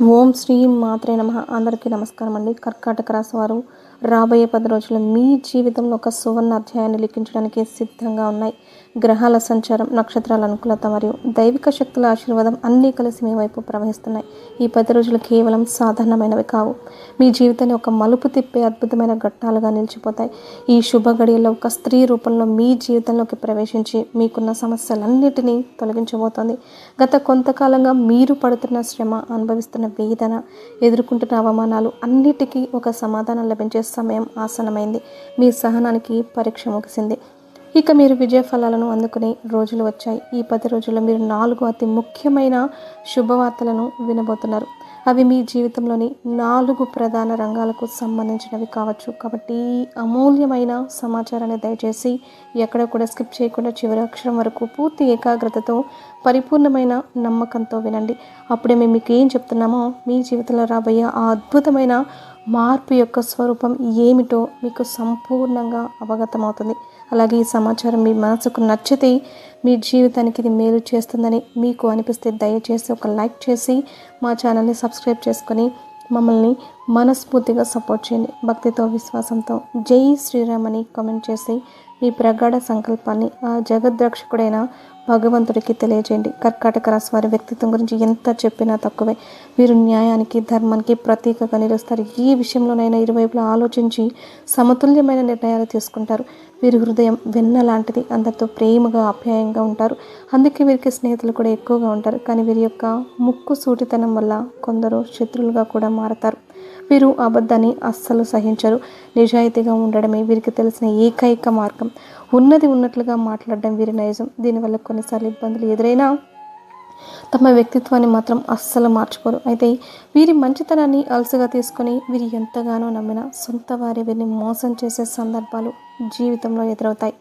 ఓం శ్రీ మాత్రే నమ. అందరికీ నమస్కారం అండి కర్కాటక రాశి వారు రాబోయే పది రోజులు మీ జీవితంలో ఒక సువర్ణ అధ్యాయాన్ని లిఖించడానికి సిద్ధంగా ఉన్నాయి. గ్రహాల సంచారం నక్షత్రాల అనుకూలత మరియు దైవిక శక్తుల ఆశీర్వాదం అన్నీ కలిసి మీ వైపు ప్రవహిస్తున్నాయి. ఈ పది రోజులు కేవలం సాధారణమైనవి కావు. మీ జీవితాన్ని ఒక మలుపు తిప్పే అద్భుతమైన ఘట్టాలుగా నిలిచిపోతాయి. ఈ శుభ గడియల్లో ఒక స్త్రీ రూపంలో మీ జీవితంలోకి ప్రవేశించి మీకున్న సమస్యలన్నిటినీ తొలగించబోతోంది. గత కొంతకాలంగా మీరు పడుతున్న శ్రమ అనుభవిస్తున్న వేదన ఎదుర్కొంటున్న అవమానాలు అన్నిటికీ ఒక సమాధానం లభించే సమయం ఆసనమైంది మీ సహనానికి పరీక్ష ముగిసింది. ఇక మీరు విజయ ఫలాలను అందుకునే రోజులు వచ్చాయి. ఈ పది రోజుల్లో మీరు నాలుగు అతి ముఖ్యమైన శుభవార్తలను వినబోతున్నారు. అవి మీ జీవితంలోని నాలుగు ప్రధాన రంగాలకు సంబంధించినవి కావచ్చు. కాబట్టి అమూల్యమైన సమాచారాన్ని దయచేసి ఎక్కడ కూడా స్కిప్ చేయకుండా చివరి అక్షరం వరకు పూర్తి ఏకాగ్రతతో పరిపూర్ణమైన నమ్మకంతో వినండి. అప్పుడే మేము మీకు ఏం చెప్తున్నామో మీ జీవితంలో రాబోయే ఆ అద్భుతమైన మార్పు యొక్క స్వరూపం ఏమిటో మీకు సంపూర్ణంగా అవగతమవుతుంది. అలాగే ఈ సమాచారం మీ మనసుకు నచ్చితే మీ జీవితానికి ఇది మేలు చేస్తుందని మీకు అనిపిస్తే దయచేసి ఒక లైక్ చేసి మా ఛానల్ని సబ్స్క్రైబ్ చేసుకొని మమ్మల్ని మనస్ఫూర్తిగా సపోర్ట్ చేయండి. భక్తితో విశ్వాసంతో జై శ్రీరామ్ అని కామెంట్ చేసి మీ ప్రగాఢ సంకల్పాన్ని ఆ జగద్రక్షకుడైన భగవంతుడికి తెలియజేయండి. కర్కాటక రాశి వారి వ్యక్తిత్వం గురించి ఎంత చెప్పినా తక్కువే. వీరు న్యాయానికి ధర్మానికి ప్రతీకగా నిలుస్తారు. ఏ విషయంలోనైనా ఇరువైపులా ఆలోచించి సమతుల్యమైన నిర్ణయాలు తీసుకుంటారు. వీరి హృదయం వెన్న లాంటిది. అందరితో ప్రేమగా ఆప్యాయంగా ఉంటారు. అందుకే వీరికి స్నేహితులు కూడా ఎక్కువగా ఉంటారు. కానీ వీరి యొక్క ముక్కు సూటితనం వల్ల కొందరు శత్రులుగా కూడా మారతారు. వీరు అబద్ధాన్ని అస్సలు సహించరు. నిజాయితీగా ఉండడమే వీరికి తెలిసిన ఏకైక మార్గం. ఉన్నది ఉన్నట్లుగా మాట్లాడడం వీరి నైజం. దీనివల్ల కొన్నిసార్లు ఇబ్బందులు ఎదురైనా తమ వ్యక్తిత్వాన్ని మాత్రం అస్సలు మార్చుకోరు. అయితే వీరి మంచితనాన్ని అలసగా తీసుకొని వీరు ఎంతగానో నమ్మిన సొంత వారి వీరిని మోసం చేసే సందర్భాలు జీవితంలో ఎదురవుతాయి.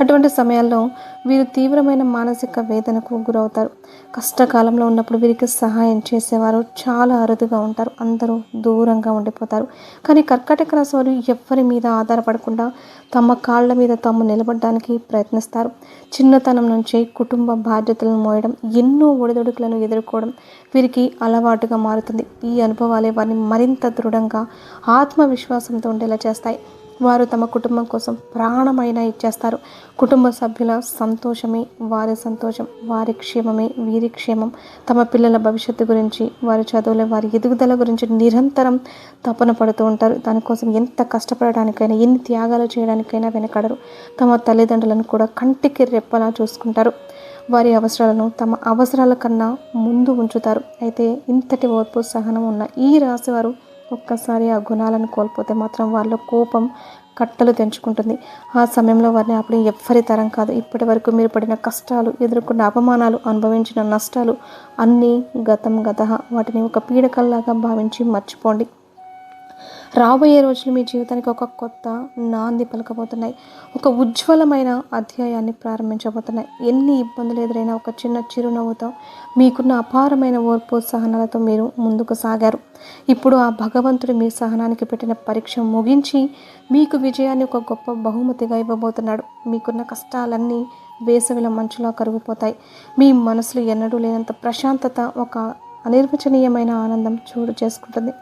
అటువంటి సమయాల్లో వీరు తీవ్రమైన మానసిక వేదనకు గురవుతారు. కష్టకాలంలో ఉన్నప్పుడు వీరికి సహాయం చేసేవారు చాలా అరుదుగా ఉంటారు. అందరూ దూరంగా ఉండిపోతారు. కానీ కర్కాటక రాశి వారు ఎవ్వరి మీద ఆధారపడకుండా తమ కాళ్ళ మీద తాము నిలబడడానికి ప్రయత్నిస్తారు. చిన్నతనం నుంచి కుటుంబ బాధ్యతలను మోయడం ఎన్నో ఒడిదొడుకులను ఎదుర్కోవడం వీరికి అలవాటుగా మారుతుంది. ఈ అనుభవాలే వారిని మరింత దృఢంగా ఆత్మవిశ్వాసంతో ఉండేలా చేస్తాయి. వారు తమ కుటుంబం కోసం ప్రాణమైన ఇచ్చేస్తారు. కుటుంబ సభ్యుల సంతోషమే వారి సంతోషం వారి క్షేమమే వీరి క్షేమం. తమ పిల్లల భవిష్యత్తు గురించి వారి చదువుల వారి ఎదుగుదల గురించి నిరంతరం తపన పడుతూ ఉంటారు. దానికోసం ఎంత కష్టపడడానికైనా ఎన్ని త్యాగాలు చేయడానికైనా వెనకడరు. తమ తల్లిదండ్రులను కూడా కంటికి రెప్పలా చూసుకుంటారు. వారి అవసరాలను తమ అవసరాల కన్నా ముందు ఉంచుతారు. అయితే ఇంతటి ఓర్పు సహనం ఉన్న ఈ రాశి వారు ఒక్కసారి ఆ గుణాలను కోల్పోతే మాత్రం వాళ్ళ కోపం కట్టలు తెంచుకుంటుంది. ఆ సమయంలో వారిని అప్పుడు ఎవ్వరి తరం కాదు. ఇప్పటి వరకు మీరు పడిన కష్టాలు ఎదుర్కొన్న అవమానాలు అనుభవించిన నష్టాలు అన్నీ గతం గత వాటిని ఒక పీడకల్లాగా భావించి మర్చిపోండి. రాబోయే రోజులు మీ జీవితానికి ఒక కొత్త నాంది పలకబోతున్నాయి. ఒక ఉజ్వలమైన అధ్యాయాన్ని ప్రారంభించబోతున్నాయి. ఎన్ని ఇబ్బందులు ఎదురైనా ఒక చిన్న చిరునవ్వుతో మీకున్న అపారమైన ఓర్పు సహనాలతో మీరు ముందుకు సాగారు. ఇప్పుడు ఆ భగవంతుడు మీ సహనానికి పెట్టిన పరీక్ష ముగించి మీకు విజయాన్ని ఒక గొప్ప బహుమతిగా ఇవ్వబోతున్నాడు. మీకున్న కష్టాలన్నీ వేసవిలో మంచులా కరిగిపోతాయి. మీ మనసులో ఎన్నడూ లేనంత ప్రశాంతత ఒక అనిర్వచనీయమైన ఆనందం చోటు చేసుకుంటుంది.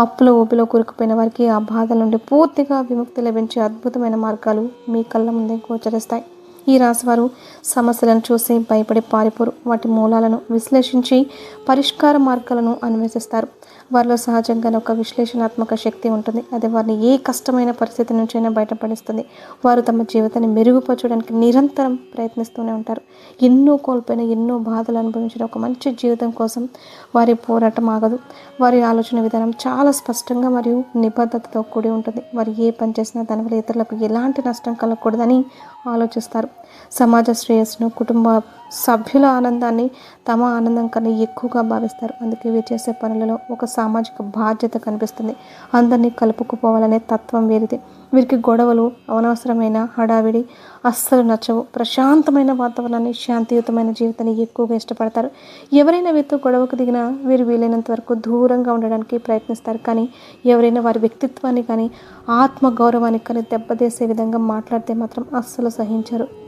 అప్పుల ఊపిలో కూరుకుపోయిన వారికి ఆ బాధల నుండి పూర్తిగా విముక్తి లభించే అద్భుతమైన మార్గాలు మీ కళ్ళ ముందే గోచరిస్తాయి. ఈ రాశివారు సమస్యలను చూసి భయపడి పారిపోరు. వాటి మూలాలను విశ్లేషించి పరిష్కార మార్గాలను అన్వేషిస్తారు. వారిలో సహజంగానే ఒక విశ్లేషణాత్మక శక్తి ఉంటుంది. అది వారిని ఏ కష్టమైన పరిస్థితి నుంచైనా బయటపడిస్తుంది. వారు తమ జీవితాన్ని మెరుగుపరచడానికి నిరంతరం ప్రయత్నిస్తూనే ఉంటారు. ఎన్నో కోల్పోయిన ఎన్నో బాధలు అనుభవించిన ఒక మంచి జీవితం కోసం వారి పోరాటం ఆగదు. వారి ఆలోచన విధానం చాలా స్పష్టంగా మరియు నిబద్ధతతో కూడి ఉంటుంది. వారు ఏ పని చేసినా దానివల్ల ఇతరులకు ఎలాంటి నష్టం కలగకూడదని ఆలోచిస్తారు. సమాజ శ్రేయస్సును కుటుంబ సభ్యుల ఆనందాన్ని తమ ఆనందం కన్నా ఎక్కువగా భావిస్తారు. అందుకే వీరు చేసే పనులలో ఒక సామాజిక బాధ్యత కనిపిస్తుంది. అందరినీ కలుపుకుపోవాలనే తత్వం వీరిది. వీరికి గొడవలు అనవసరమైన హడావిడి అస్సలు నచ్చవు. ప్రశాంతమైన వాతావరణాన్ని శాంతియుతమైన జీవితాన్ని ఎక్కువగా ఇష్టపడతారు. ఎవరైనా వీరితో గొడవకు దిగినా వీరు వీలైనంత వరకు దూరంగా ఉండడానికి ప్రయత్నిస్తారు. కానీ ఎవరైనా వారి వ్యక్తిత్వాన్ని కానీ ఆత్మ గౌరవాన్ని కానీ దెబ్బతీసే విధంగా మాట్లాడితే మాత్రం అస్సలు సహించరు.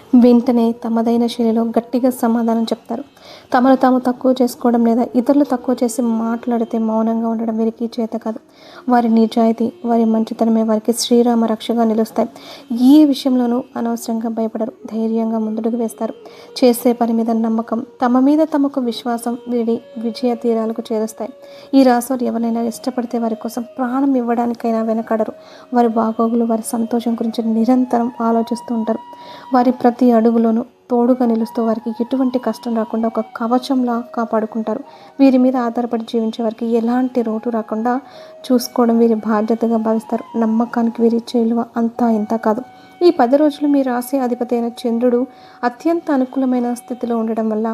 వెంటనే తమదైన శైలిలో గట్టిగా సమాధానం చెప్తారు. తమను తాము తక్కువ చేసుకోవడం లేదా ఇతరులు తక్కువ చేసి మాట్లాడితే మౌనంగా ఉండడం వీరికి చేత కాదు. వారి నిజాయితీ వారి మంచితనమే వారికి శ్రీరామ రక్షగా నిలుస్తాయి. ఏ విషయంలోనూ అనవసరంగా భయపడరు. ధైర్యంగా ముందుకు వేస్తారు. చేసే పని మీద నమ్మకం తమ మీద తమకు విశ్వాసం వీడి విజయ తీరాలకు చేరుస్తాయి. ఈ రాశివారు ఎవరైనా ఇష్టపడితే వారి కోసం ప్రాణం ఇవ్వడానికైనా వెనకాడరు. వారి బాగోగులు వారి సంతోషం గురించి నిరంతరం ఆలోచిస్తూ ఉంటారు. వారి ప్రతి ప్రతి అడుగులోనూ తోడుగా నిలుస్తూ వారికి ఎటువంటి కష్టం రాకుండా ఒక కవచంలా కాపాడుకుంటారు. వీరి మీద ఆధారపడి జీవించే వారికి ఎలాంటి రోటు రాకుండా చూసుకోవడం వీరి బాధ్యతగా భావిస్తారు. నమ్మకానికి వీరి ఇచ్చే విలువ అంతా ఇంత కాదు. ఈ పది రోజులు మీ రాశి అధిపతి అయిన చంద్రుడు అత్యంత అనుకూలమైన స్థితిలో ఉండడం వల్ల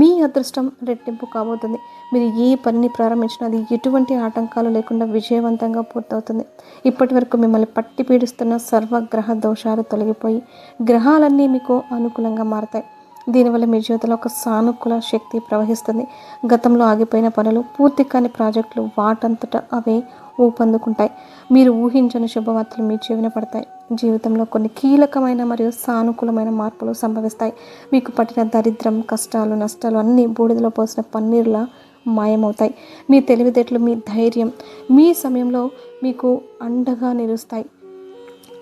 మీ అదృష్టం రెట్టింపు కాబోతుంది. మీరు ఏ పనిని ప్రారంభించినా అది ఎటువంటి ఆటంకాలు లేకుండా విజయవంతంగా పూర్తవుతుంది. ఇప్పటి వరకు మిమ్మల్ని పట్టి పీడిస్తున్న సర్వగ్రహ దోషాలు తొలగిపోయి గ్రహాలన్నీ మీకు అనుకూలంగా మారతాయి. దీనివల్ల మీ జీవితంలో ఒక సానుకూల శక్తి ప్రవహిస్తుంది. గతంలో ఆగిపోయిన పనులు పూర్తి కాని ప్రాజెక్టులు వాటంతట అవే ఊపందుకుంటాయి. మీరు ఊహించని శుభవార్తలు మీ జీవన పడతాయి. జీవితంలో కొన్ని కీలకమైన మరియు సానుకూలమైన మార్పులు సంభవిస్తాయి. మీకు పట్టిన దరిద్రం కష్టాలు నష్టాలు అన్నీ బూడిదలో పోసిన పన్నీరులా మాయమవుతాయి. మీ తెలివితేటలు మీ ధైర్యం మీ సమయంలో మీకు అండగా నిలుస్తాయి.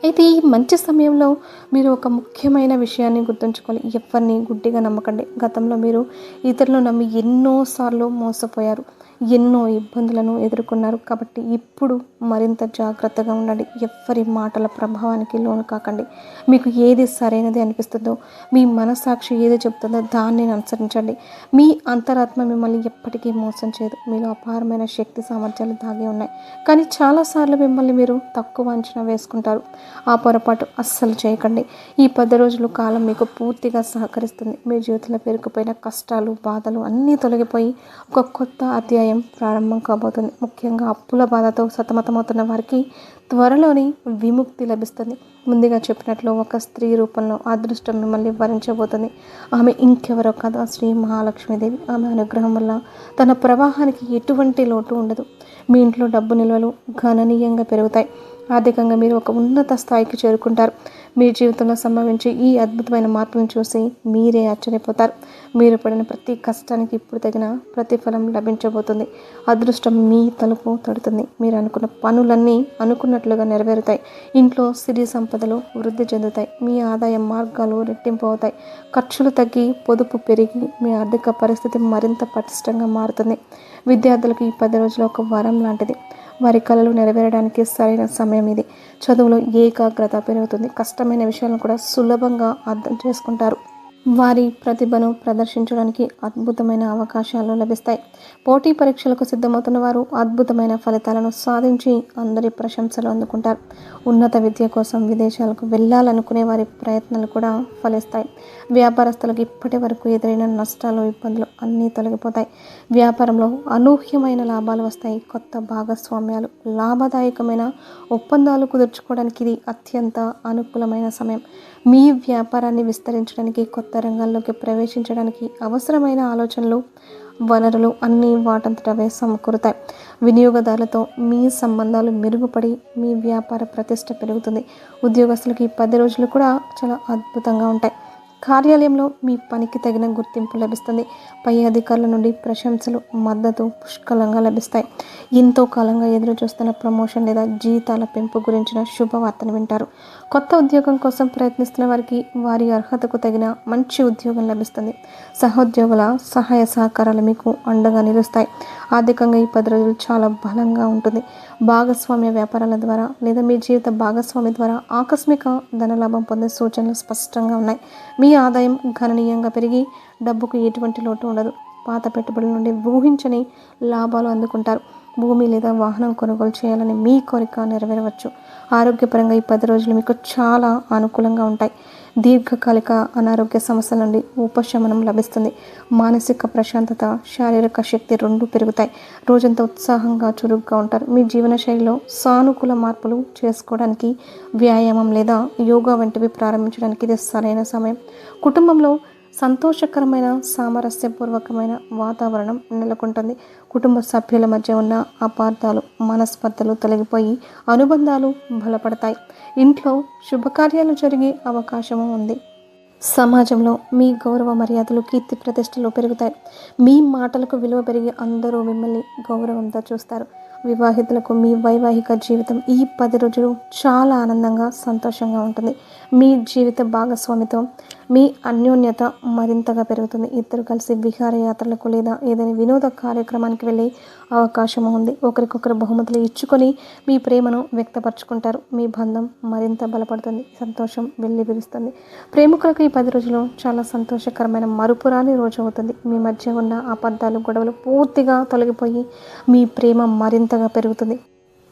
అయితే ఈ మంచి సమయంలో మీరు ఒక ముఖ్యమైన విషయాన్ని గుర్తుంచుకోవాలి ఎవరిని గుడ్డిగా నమ్మకండి. గతంలో మీరు ఇతరులు నమ్మి ఎన్నోసార్లు మోసపోయారు. ఎన్నో ఇబ్బందులను ఎదుర్కొన్నారు. కాబట్టి ఇప్పుడు మరింత జాగ్రత్తగా ఉండండి. ఎవ్వరి మాటల ప్రభావానికి లోను కాకండి. మీకు ఏది సరైనది అనిపిస్తుందో మీ మనసాక్షి ఏది చెప్తుందో దాన్ని అనుసరించండి. మీ అంతరాత్మ మిమ్మల్ని ఎప్పటికీ మోసం చేయదు. మీలో అపారమైన శక్తి సామర్థ్యాలు దాగి ఉన్నాయి. కానీ చాలాసార్లు మిమ్మల్ని మీరు తక్కువ అంచనా వేసుకుంటారు. ఆ పొరపాటు అస్సలు చేయకండి. ఈ పది రోజుల కాలం మీకు పూర్తిగా సహకరిస్తుంది. మీ జీవితంలో పేరుకుపోయిన కష్టాలు బాధలు అన్నీ తొలగిపోయి ఒక కొత్త అధ్యాయం ప్రారంభం కాబోతుంది. ముఖ్యంగా అప్పుల బాధతో సతమతమవుతున్న వారికి త్వరలోని విముక్తి లభిస్తుంది. ముందుగా చెప్పినట్లు ఒక స్త్రీ రూపంలో అదృష్టం మిమ్మల్ని వరించబోతుంది. ఆమె ఇంకెవరో కాదు. శ్రీ మహాలక్ష్మీదేవి. ఆమె అనుగ్రహం వల్ల తన ప్రవాహానికి ఎటువంటి లోటు ఉండదు. మీ ఇంట్లో డబ్బు నిల్వలు గణనీయంగా పెరుగుతాయి. ఆర్థికంగా మీరు ఒక ఉన్నత స్థాయికి చేరుకుంటారు. మీ జీవితంలో సంభవించే ఈ అద్భుతమైన మార్పును చూసి మీరే ఆశ్చర్యపోతారు. మీరు పడిన ప్రతి కష్టానికి ఇప్పుడు తగిన ప్రతిఫలం లభించబోతుంది. అదృష్టం మీ తలుపు తడుతుంది. మీరు అనుకున్న పనులన్నీ అనుకున్నట్లుగా నెరవేరుతాయి. ఇంట్లో సిరి సంపదలు వృద్ధి చెందుతాయి. మీ ఆదాయ మార్గాలు రెట్టింపు అవుతాయి. ఖర్చులు తగ్గి పొదుపు పెరిగి మీ ఆర్థిక పరిస్థితి మరింత పటిష్టంగా మారుతుంది. విద్యార్థులకు ఈ పది రోజులు ఒక వరం లాంటిది. వారి కళలు నెరవేరడానికి సరైన సమయం ఇది. చదువులో ఏకాగ్రత పెరుగుతుంది. కష్టమైన విషయాలను కూడా సులభంగా అర్థం చేసుకుంటారు. వారి ప్రతిభను ప్రదర్శించడానికి అద్భుతమైన అవకాశాలు లభిస్తాయి. పోటీ పరీక్షలకు సిద్ధమవుతున్న వారు అద్భుతమైన ఫలితాలను సాధించి అందరి ప్రశంసలు అందుకుంటారు. ఉన్నత విద్య కోసం విదేశాలకు వెళ్ళాలనుకునే వారి ప్రయత్నాలు కూడా ఫలిస్తాయి. వ్యాపారస్తులకు ఇప్పటి వరకు ఎదురైన నష్టాలు ఇబ్బందులు అన్నీ తొలగిపోతాయి. వ్యాపారంలో అనూహ్యమైన లాభాలు వస్తాయి. కొత్త భాగస్వామ్యాలు లాభదాయకమైన ఒప్పందాలు కుదుర్చుకోవడానికి ఇది అత్యంత అనుకూలమైన సమయం. మీ వ్యాపారాన్ని విస్తరించడానికి కొత్త రంగాల్లోకి ప్రవేశించడానికి అవసరమైన ఆలోచనలు వనరులు అన్నీ వాటంతటవే సమకూరుతాయి. వినియోగదారులతో మీ సంబంధాలు మెరుగుపడి మీ వ్యాపార ప్రతిష్ట పెరుగుతుంది. ఉద్యోగస్తులకి పది రోజులు కూడా చాలా అద్భుతంగా ఉంటాయి. కార్యాలయంలో మీ పనికి తగిన గుర్తింపు లభిస్తుంది. పై అధికారుల నుండి ప్రశంసలు మద్దతు పుష్కలంగా లభిస్తాయి. ఎంతో కాలంగా ఎదురు చూస్తున్న ప్రమోషన్ లేదా జీతాల పెంపు గురించిన శుభవార్తను వింటారు. కొత్త ఉద్యోగం కోసం ప్రయత్నిస్తున్న వారికి వారి అర్హతకు తగిన మంచి ఉద్యోగం లభిస్తుంది. సహోద్యోగుల సహాయ సహకారాలు మీకు అండగా నిలుస్తాయి. ఆర్థికంగా ఈ పది రోజులు చాలా బలంగా ఉంటుంది. భాగస్వామ్య వ్యాపారాల ద్వారా లేదా మీ జీవిత భాగస్వామి ద్వారా ఆకస్మిక ధనలాభం పొందే సూచనలు స్పష్టంగా ఉన్నాయి. మీ ఆదాయం గణనీయంగా పెరిగి డబ్బుకు ఎటువంటి లోటు ఉండదు. పాత పెట్టుబడుల నుండి ఊహించని లాభాలు అందుకుంటారు. భూమి లేదా వాహనం కొనుగోలు చేయాలని మీ కోరిక నెరవేరవచ్చు. ఆరోగ్యపరంగా ఈ పది రోజులు మీకు చాలా అనుకూలంగా ఉంటాయి. దీర్ఘకాలిక అనారోగ్య సమస్యల నుండి ఉపశమనం లభిస్తుంది. మానసిక ప్రశాంతత శారీరక శక్తి రెండు పెరుగుతాయి. రోజంతా ఉత్సాహంగా చురుగ్గా ఉంటారు. మీ జీవన శైలిలో సానుకూల మార్పులు చేసుకోవడానికి వ్యాయామం లేదా యోగా వంటివి ప్రారంభించడానికి ఇది సరైన సమయం. కుటుంబంలో సంతోషకరమైన సామరస్యపూర్వకమైన వాతావరణం నెలకొంటుంది. కుటుంబ సభ్యుల మధ్య ఉన్న అపార్థాలు మనస్పర్ధలు తొలగిపోయి అనుబంధాలు బలపడతాయి. ఇంట్లో శుభకార్యాలు జరిగే అవకాశము ఉంది. సమాజంలో మీ గౌరవ మర్యాదలు కీర్తి ప్రతిష్టలు పెరుగుతాయి. మీ మాటలకు విలువ పెరిగి అందరూ మిమ్మల్ని గౌరవంతో చూస్తారు. వివాహితులకు మీ వైవాహిక జీవితం ఈ పది రోజులు చాలా ఆనందంగా సంతోషంగా ఉంటుంది. మీ జీవిత భాగస్వామితో మీ అన్యోన్యత మరింతగా పెరుగుతుంది. ఇద్దరు కలిసి విహారయాత్రలకు లేదా ఏదైనా వినోద కార్యక్రమానికి వెళ్ళే అవకాశం ఉంది. ఒకరికొకరు బహుమతులు ఇచ్చుకొని మీ ప్రేమను వ్యక్తపరచుకుంటారు. మీ బంధం మరింత బలపడుతుంది. సంతోషం వెళ్ళి విరుస్తుంది ప్రేమికులకు ఈ పది రోజులు చాలా సంతోషకరమైన మరుపురాని రోజు అవుతుంది. మీ మధ్య ఉన్న అబద్ధాలు గొడవలు పూర్తిగా తొలగిపోయి మీ ప్రేమ మరింతగా పెరుగుతుంది.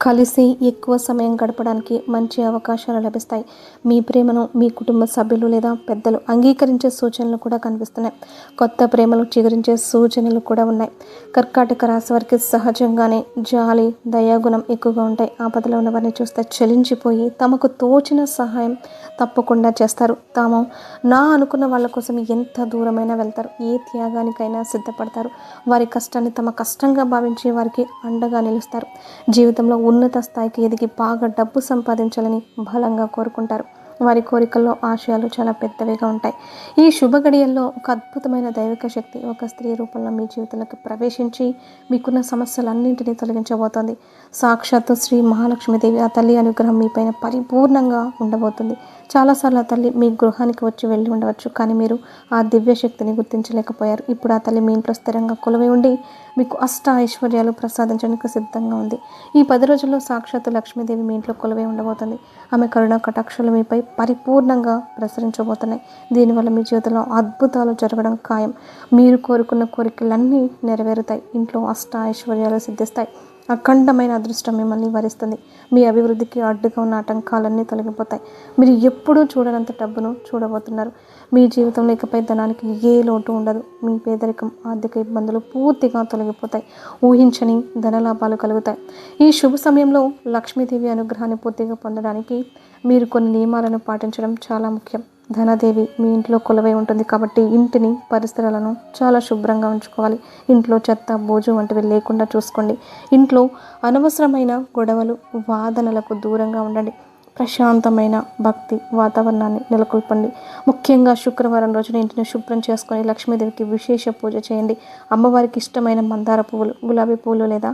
కలిసి ఎక్కువ సమయం గడపడానికి మంచి అవకాశాలు లభిస్తాయి. మీ ప్రేమను మీ కుటుంబ సభ్యులు లేదా పెద్దలు అంగీకరించే సూచనలు కూడా కనిపిస్తున్నాయి. కొత్త ప్రేమలు చిగురించే సూచనలు కూడా ఉన్నాయి. కర్కాటక రాశి వారికి సహజంగానే జాలి దయాగుణం ఎక్కువగా ఉంటాయి. ఆపదలో ఉన్న వారిని చూస్తే చలించిపోయి తమకు తోచిన సహాయం తప్పకుండా చేస్తారు. తాము నా అనుకున్న వాళ్ళ కోసం ఎంత దూరమైనా వెళ్తారు. ఏ త్యాగానికైనా సిద్ధపడతారు. వారి కష్టాన్ని తమ కష్టంగా భావించి వారికి అండగా నిలుస్తారు. జీవితంలో ఉన్నత స్థాయికి ఎదిగి బాగా డబ్బు సంపాదించాలని బలంగా కోరుకుంటారు. వారి కోరికల్లో ఆశయాలు చాలా పెద్దవిగా ఉంటాయి. ఈ శుభ గడియల్లో ఒక అద్భుతమైన దైవిక శక్తి ఒక స్త్రీ రూపంలో మీ జీవితంలోకి ప్రవేశించి మీకున్న సమస్యలన్నింటినీ తొలగించబోతోంది. సాక్షాత్తు శ్రీ మహాలక్ష్మీదేవి ఆ తల్లి అనుగ్రహం మీపైన పరిపూర్ణంగా ఉండబోతుంది. చాలాసార్లు ఆ తల్లి మీ గృహానికి వచ్చి వెళ్ళి ఉండవచ్చు కానీ మీరు ఆ దివ్య శక్తిని గుర్తించలేకపోయారు. ఇప్పుడు ఆ తల్లి మీ ఇంట్లో స్థిరంగా కొలువై ఉండి మీకు అష్ట ఐశ్వర్యాలు ప్రసాదించడానికి సిద్ధంగా ఉంది. ఈ పది రోజుల్లో సాక్షాత్తు లక్ష్మీదేవి మీ ఇంట్లో కొలువై ఉండబోతుంది. ఆమె కరుణ కటాక్షలు మీపై పరిపూర్ణంగా ప్రసరించబోతున్నాయి. దీనివల్ల మీ జీవితంలో అద్భుతాలు జరగడం ఖాయం. మీరు కోరుకున్న కోరికలన్నీ నెరవేరుతాయి. ఇంట్లో అష్ట ఐశ్వర్యాలు సిద్ధిస్తాయి. అఖండమైన అదృష్టం మిమ్మల్ని వరిస్తుంది. మీ అభివృద్ధికి అడ్డుగా ఉన్న ఆటంకాలన్నీ తొలగిపోతాయి. మీరు ఎప్పుడూ చూడనంత డబ్బును చూడబోతున్నారు. మీ జీవితంలో ఇకపై ధనానికి ఏ లోటు ఉండదు. మీ పేదరికం ఆర్థిక ఇబ్బందులు పూర్తిగా తొలగిపోతాయి. ఊహించని ధనలాభాలు కలుగుతాయి. ఈ శుభ సమయంలో లక్ష్మీదేవి అనుగ్రహాన్ని పూర్తిగా పొందడానికి మీరు కొన్ని నియమాలను పాటించడం చాలా ముఖ్యం. ధనదేవి మీ ఇంట్లో కొలువై ఉంటుంది కాబట్టి ఇంటిని పరిసరాలను చాలా శుభ్రంగా ఉంచుకోవాలి. ఇంట్లో చెత్త బోజు వంటివి లేకుండా చూసుకోండి. ఇంట్లో అనవసరమైన గొడవలు వాదనలకు దూరంగా ఉండండి. ప్రశాంతమైన భక్తి వాతావరణాన్ని నెలకొల్పండి. ముఖ్యంగా శుక్రవారం రోజున ఇంటిని శుభ్రం చేసుకొని లక్ష్మీదేవికి విశేష పూజ చేయండి. అమ్మవారికి ఇష్టమైన మందార పువ్వులు గులాబీ పువ్వులు లేదా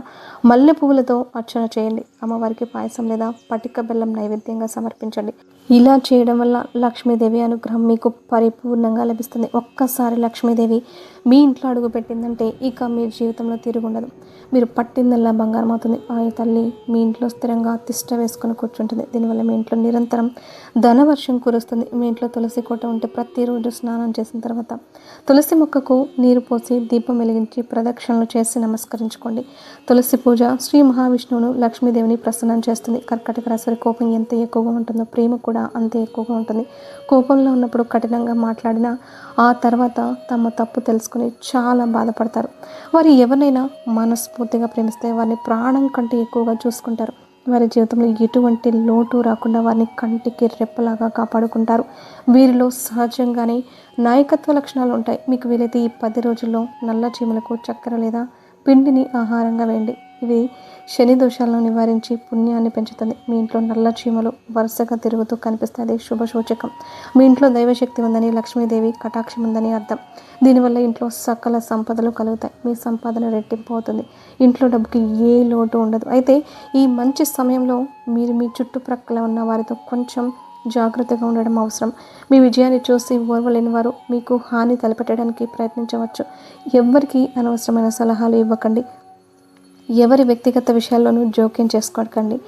మల్లె పువ్వులతో అర్చన చేయండి. అమ్మవారికి పాయసం లేదా పటిక బెల్లం నైవేద్యంగా సమర్పించండి. ఇలా చేయడం వల్ల లక్ష్మీదేవి అనుగ్రహం మీకు పరిపూర్ణంగా లభిస్తుంది. ఒక్కసారి లక్ష్మీదేవి మీ ఇంట్లో అడుగు పెట్టిందంటే ఇక మీ జీవితంలో తిరుగుండదు మీరు పట్టిందల్లా బంగారం అవుతుంది. ఆ తల్లి మీ ఇంట్లో స్థిరంగా తిష్ట వేసుకొని కూర్చుంటుంది. దీనివల్ల మీ ఇంట్లో నిరంతరం ధనవర్షం కురుస్తుంది. మీ ఇంట్లో తులసి కోట ఉంటే ప్రతిరోజు స్నానం చేసిన తర్వాత తులసి మొక్కకు నీరు పోసి దీపం వెలిగించి ప్రదక్షిణలు చేసి నమస్కరించుకోండి. తులసి పూజ శ్రీ మహావిష్ణువును లక్ష్మీదేవిని ప్రసన్నం చేస్తుంది. కర్కటక రాశి కోపం ఎంత ఎక్కువగా ఉంటుందో ప్రేమ కూడా కూడా అంతే ఎక్కువగా ఉంటుంది. కోపంలో ఉన్నప్పుడు కఠినంగా మాట్లాడినా ఆ తర్వాత తమ తప్పు తెలుసుకుని చాలా బాధపడతారు. వారు ఎవరినైనా మనస్ఫూర్తిగా ప్రేమిస్తే వారిని ప్రాణం కంటే ఎక్కువగా చూసుకుంటారు. వారి జీవితంలో ఎటువంటి లోటు రాకుండా వారిని కంటికి రెప్పలాగా కాపాడుకుంటారు. వీరిలో సహజంగానే నాయకత్వ లక్షణాలు ఉంటాయి. మీకు వీలైతే ఈ పది రోజుల్లో నల్ల చీమలకు చక్కెర లేదా పిండిని ఆహారంగా వేయండి. ఇవి శని దోషాలను నివారించి పుణ్యాన్ని పెంచుతుంది. మీ ఇంట్లో నల్ల చీమలు వరుసగా తిరుగుతూ కనిపిస్తుంది శుభ సూచకం. మీ ఇంట్లో దైవశక్తి ఉందని లక్ష్మీదేవి కటాక్షం ఉందని అర్థం. దీనివల్ల ఇంట్లో సకల సంపదలు కలుగుతాయి. మీ సంపాదన రెట్టింపు అవుతుంది ఇంట్లో డబ్బుకి ఏ లోటు ఉండదు. అయితే ఈ మంచి సమయంలో మీరు మీ చుట్టుప్రక్కల ఉన్న వారితో కొంచెం జాగ్రత్తగా ఉండడం అవసరం. మీ విజయాన్ని చూసి ఓర్వలేని వారు మీకు హాని తలపెట్టడానికి ప్రయత్నించవచ్చు. ఎవ్వరికీ అనవసరమైన సలహాలు ఇవ్వకండి. ఎవరి వ్యక్తిగత విషయాల్లోనూ జోక్యం చేసుకోకండి.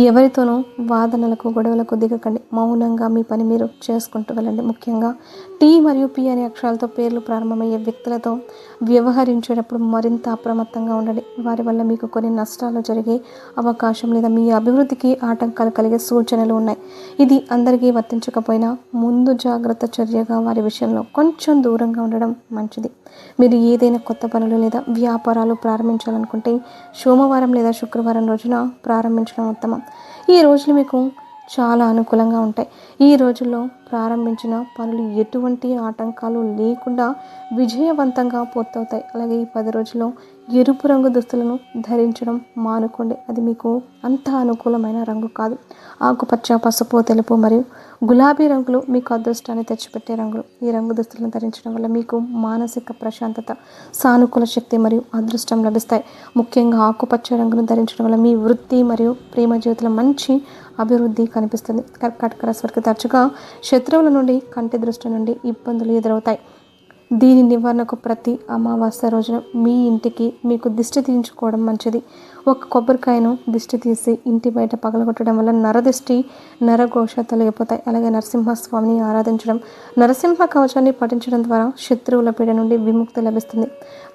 ఎవరితోనూ వాదనలకు గొడవలకు దిగకండి. మౌనంగా మీ పని మీరు చేసుకుంటూ వెళ్ళండి. ముఖ్యంగా టీ మరియు పి అనే అక్షరాలతో పేర్లు ప్రారంభమయ్యే వ్యక్తులతో వ్యవహరించేటప్పుడు మరింత అప్రమత్తంగా ఉండండి. వారి వల్ల మీకు కొన్ని నష్టాలు జరిగే అవకాశం లేదా మీ అభివృద్ధికి ఆటంకాలు కలిగే సూచనలు ఉన్నాయి. ఇది అందరికీ వర్తించకపోయినా ముందు జాగ్రత్త చర్యగా వారి విషయంలో కొంచెం దూరంగా ఉండడం మంచిది. మీరు ఏదైనా కొత్త పనులు లేదా వ్యాపారాలు ప్రారంభించాలనుకుంటే సోమవారం లేదా శుక్రవారం రోజున ప్రారంభించడం ఉత్తమం. ఈ రోజులు మీకు చాలా అనుకూలంగా ఉంటాయి. ఈ రోజుల్లో ప్రారంభించిన పనులు ఎటువంటి ఆటంకాలు లేకుండా విజయవంతంగా పూర్తవుతాయి. అలాగే ఈ పది రోజుల్లో ఎరుపు రంగు దుస్తులను ధరించడం మానుకోండి. అది మీకు అంత అనుకూలమైన రంగు కాదు. ఆకుపచ్చ పసుపు తెలుపు మరియు గులాబీ రంగులు మీకు అదృష్టాన్ని తెచ్చిపెట్టే రంగులు. ఈ రంగు దుస్తులను ధరించడం వల్ల మీకు మానసిక ప్రశాంతత సానుకూల శక్తి మరియు అదృష్టం లభిస్తాయి. ముఖ్యంగా ఆకుపచ్చ రంగును ధరించడం వల్ల మీ వృత్తి మరియు ప్రేమ జీవితంలో మంచి అభివృద్ధి కనిపిస్తుంది. కర్కాటక రాశి వారికి తరచుగా శత్రువుల నుండి కంటి దృష్టి నుండి ఇబ్బందులు ఎదురవుతాయి. దీని నివారణకు ప్రతి అమావాస్య రోజున మీ ఇంటికి మీకు దిష్టి తీయించుకోవడం మంచిది. ఒక కొబ్బరికాయను దిష్టి తీసి ఇంటి బయట పగలగొట్టడం వల్ల నరదిష్టి నరఘోష తొలగిపోతాయి. అలాగే నరసింహస్వామిని ఆరాధించడం నరసింహ కవచాన్ని పఠించడం ద్వారా శత్రువుల పీడ నుండి విముక్తి లభిస్తుంది.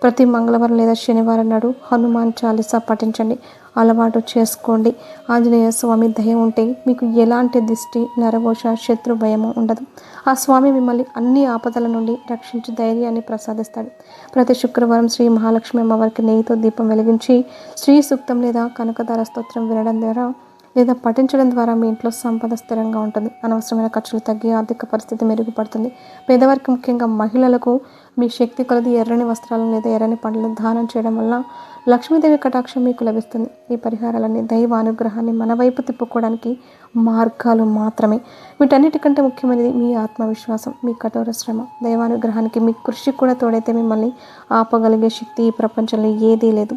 ప్రతి మంగళవారం లేదా శనివారం నాడు హనుమాన్ చాలీసా పఠించండి. అలవాటు చేసుకోండి. ఆంజనేయ స్వామి దయ ఉంటే మీకు ఎలాంటి దిష్టి నరఘోష శత్రు భయము ఉండదు. ఆ స్వామి మిమ్మల్ని అన్ని ఆపదల నుండి రక్షించి ధైర్యాన్ని ప్రసాదిస్తాడు. ప్రతి శుక్రవారం శ్రీ మహాలక్ష్మి అమ్మవారికి నెయ్యితో దీపం వెలిగించి శ్రీ సూక్తం లేదా కనకదార స్తోత్రం వినడం ద్వారా లేదా పఠించడం ద్వారా మీ ఇంట్లో సంపద స్థిరంగా ఉంటుంది. అనవసరమైన ఖర్చులు తగ్గి ఆర్థిక పరిస్థితి మెరుగుపడుతుంది. పేదవారికి ముఖ్యంగా మహిళలకు మీ శక్తి కొలది ఎర్రని వస్త్రాలను లేదా ఎర్రని పండ్లను దానం చేయడం వల్ల లక్ష్మీదేవి కటాక్షం మీకు లభిస్తుంది. ఈ పరిహారాలన్నీ దైవ అనుగ్రహాన్ని మన వైపు తిప్పుకోవడానికి మార్గాలు మాత్రమే. వీటన్నిటికంటే ముఖ్యమైనది మీ ఆత్మవిశ్వాసం మీ కఠోర శ్రమ. దైవానుగ్రహానికి మీ కృషి కూడా తోడైతే మిమ్మల్ని ఆపగలిగే శక్తి ఈ ప్రపంచంలో ఏదీ లేదు.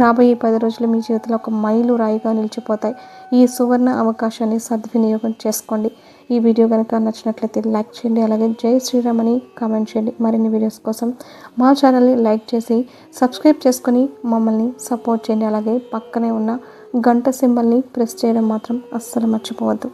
రాబోయే పది రోజులు మీ జీవితంలో ఒక మైలు రాయిగా నిలిచిపోతాయి. ఈ సువర్ణ అవకాశాన్ని సద్వినియోగం చేసుకోండి. ఈ వీడియో కనుక నచ్చినట్లయితే లైక్ చేయండి అలాగే జై శ్రీరామ్ అని కామెంట్ చేయండి. మరిన్ని వీడియోస్ కోసం మా ఛానల్ని లైక్ చేసి సబ్స్క్రైబ్ చేసుకొని మమ్మల్ని సపోర్ట్ చేయండి. అలాగే పక్కనే ఉన్న గంట సింబల్ని ప్రెస్ చేయడం మాత్రం అస్సలు మర్చిపోవద్దు.